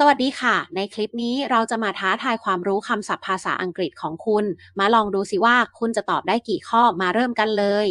สวัสดีค่ะ ในคลิปนี้เราจะมาท้าทายความรู้คำศัพท์ภาษาอังกฤษของคุณ มาลองดูสิว่าคุณจะตอบได้กี่ข้อมาเริ่มกันเลย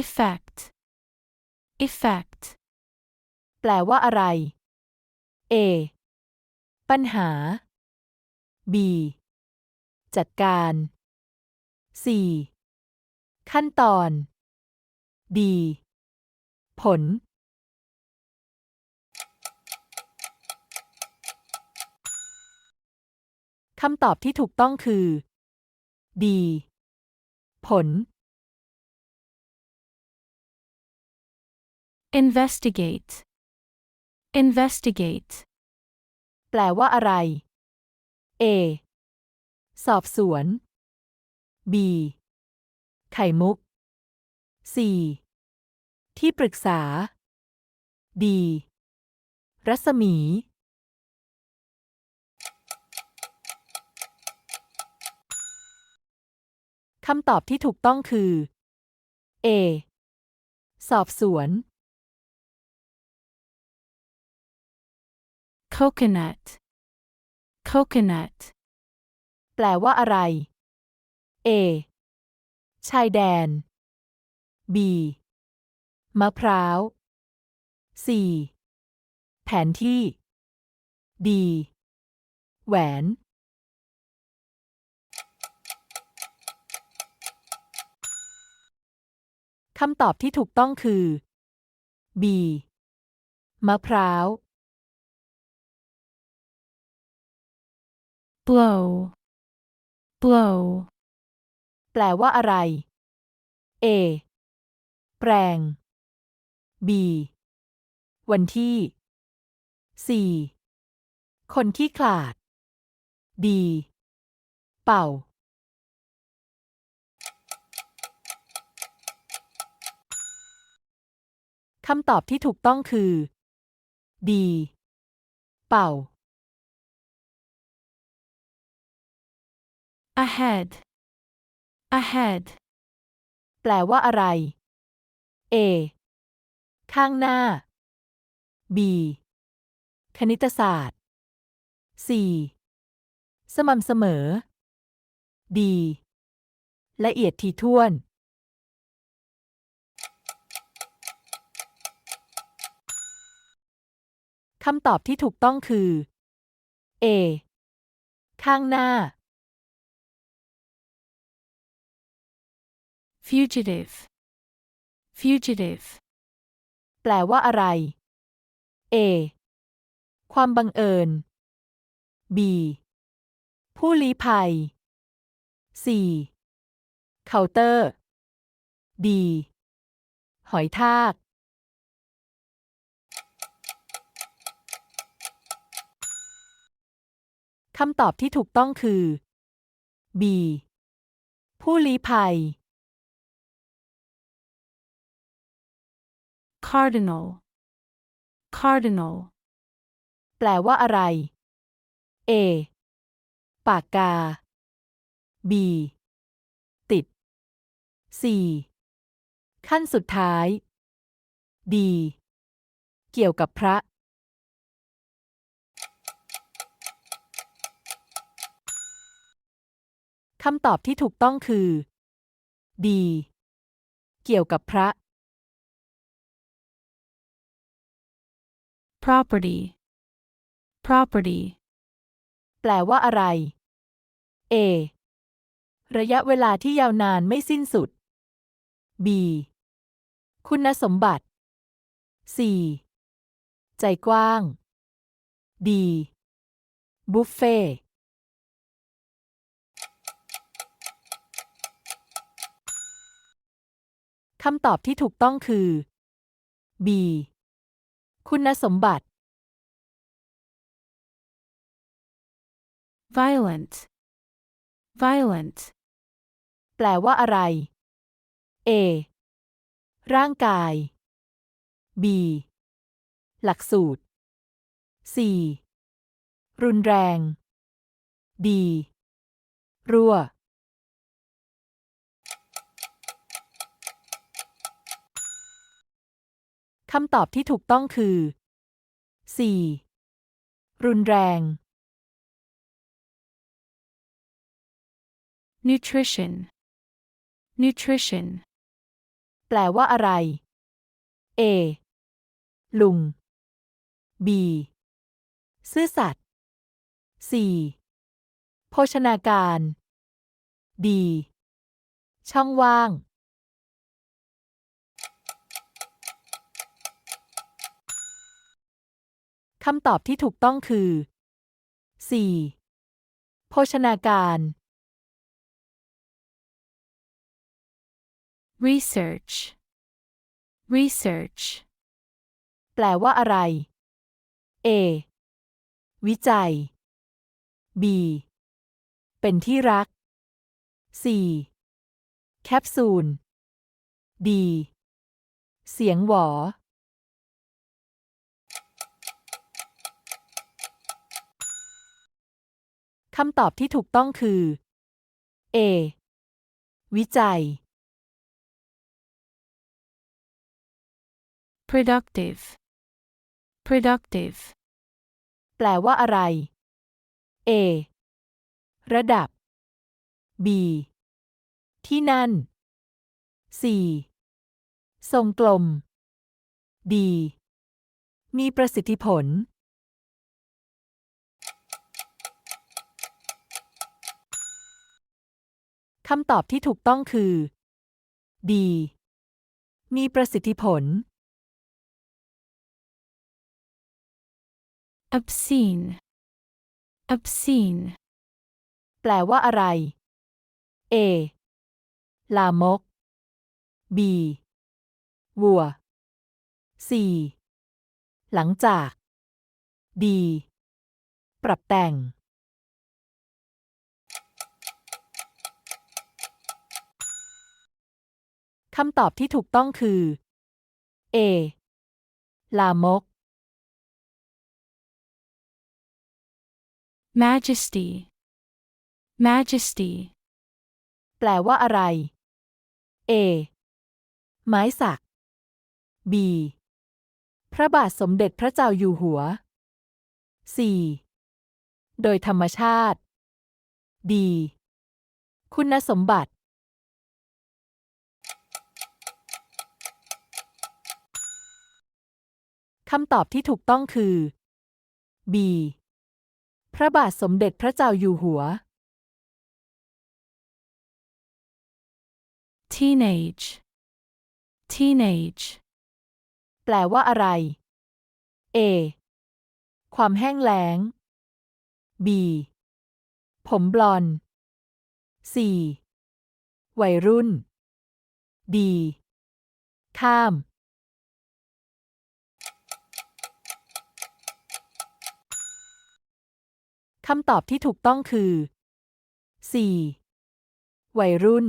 effect, effect, แปลว่าอะไร A ปัญหา B จัดการ C ขั้นตอน D ผล คำตอบที่ถูกต้องคือ D ผล investigate, investigate, แปลว่าอะไร A สอบสวน B ไข่มุก C ที่ปรึกษา D รัศมี คำตอบที่ถูกต้องคือ A สอบสวน coconut, coconut, แปลว่าอะไร A ชายแดน B มะพร้าว C แผนที่ D แหวน คำตอบที่ถูกต้องคือ B มะพร้าว blow, blow, แปลว่าอะไร A แปลง B วันที่ C คนที่ขลาด D เป่า คำตอบที่ถูกต้องคือ D เป่า ahead, ahead, แปลว่าอะไร A ข้างหน้า B คณิตศาสตร์ C สม่ำเสมอ D ละเอียดถี่ถ้วน คำตอบที่ถูกต้องคือ A ข้างหน้า fugitive, fugitive, แปลว่าอะไร A ความบังเอิญ B ผู้ลี้ภัย C เคาน์เตอร์ D หอยทาก คำตอบที่ถูกต้องคือ B ผู้ลี้ภัย cardinal, cardinal, แปลว่าอะไร A ปากกา B ติด C ขั้นสุดท้าย D เกี่ยวกับพระ คำตอบที่ถูกต้องคือ D เกี่ยวกับพระ property, property, แปลว่าอะไร A ระยะเวลาที่ยาวนานไม่สิ้นสุด B คุณสมบัติ C ใจกว้าง D บุฟเฟ่ คำตอบที่ถูกต้องคือ B คุณสมบัติ violent, violent, แปลว่าอะไร A ร่างกาย B หลักสูตร C รุนแรง D รั่ว คำตอบที่ถูกต้องคือ C รุนแรง nutrition, nutrition, แปลว่าอะไร A ลุง B ซื่อสัตย์ C โภชนาการ D ช่องว่าง คำตอบที่ถูกต้องคือ 4. โภชนาการ research, research, แปลว่าอะไร A วิจัย B เป็นที่รัก C แคปซูล D เสียงหวอ คำตอบที่ถูกต้องคือ A วิจัย productive, productive, แปลว่าอะไร A ระดับ B ที่นั่น C ทรงกลม D มีประสิทธิผล คำตอบที่ถูกต้องคือ D มีประสิทธิผล obscene, obscene, แปลว่าอะไร A ลามก B วัว C หลังจาก D ปรับแต่ง คำตอบที่ถูกต้องคือ A ลามก majesty, majesty, แปลว่าอะไร A ไม้สัก B พระบาทสมเด็จพระเจ้าอยู่หัว C โดยธรรมชาติ D คุณสมบัติ คำตอบที่ถูกต้องคือ B พระบาทสมเด็จพระเจ้าอยู่หัว teenage, teenage, แปลว่าอะไร A ความแห้งแล้ง B ผมบลอนด์ C วัยรุ่น D ข้าม คำตอบที่ถูกต้องคือ 4. วัยรุ่น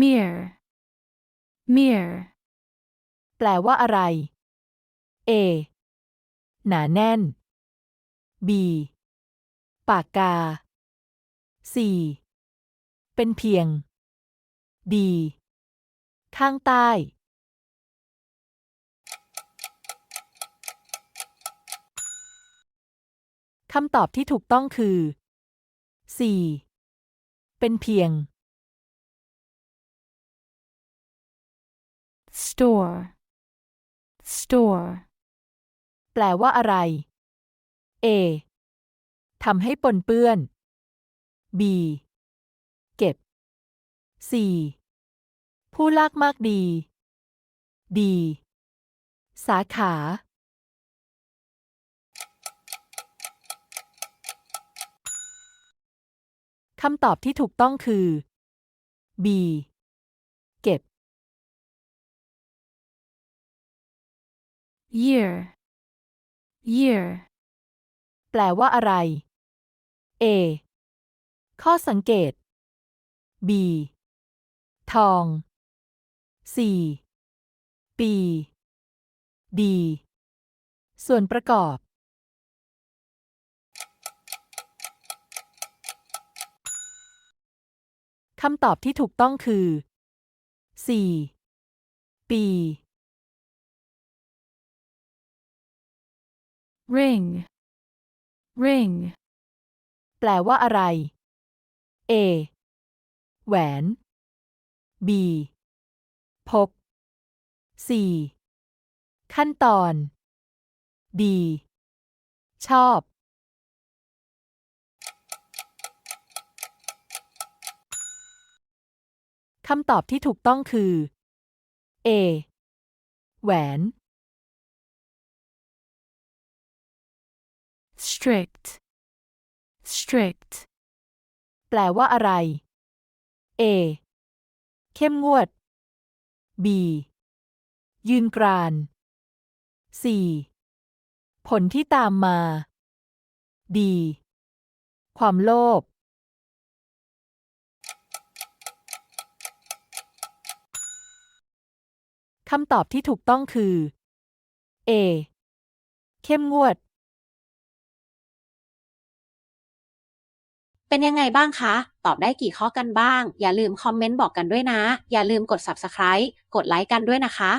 mirror, mirror, แปลว่าอะไร A หนาแน่น B ปากกา C เป็นเพียง D ข้างใต้ คำตอบที่ถูกต้องคือ 4. เป็นเพียง store, store, แปลว่าอะไร A ทำให้ปนเปื้อน B เก็บ C ผู้ลากมากดี D สาขา คำตอบที่ถูกต้องคือ B เก็บ year, year, แปลว่าอะไร A ข้อสังเกต B ทอง C ปี D ส่วนประกอบ คำตอบที่ถูกต้องคือ 4. ปี ring, ring, แปลว่าอะไร A แหวน B พก C ขั้นตอน D ชอบ คำตอบที่ถูกต้องคือ A แหวน strict, strict, แปลว่าอะไร A เข้มงวด B ยืนกราน C ผลที่ตามมา D ความโลภำตอบที่ถูกต้องคือ A เข้มงวด เป็นยังไงบ้างคะ ตอบได้กี่ข้อกันบ้าง อย่าลืมคอมเมนต์บอกกันด้วยนะ อย่าลืมกด subscribe กดไลค์กันด้วยนะคะ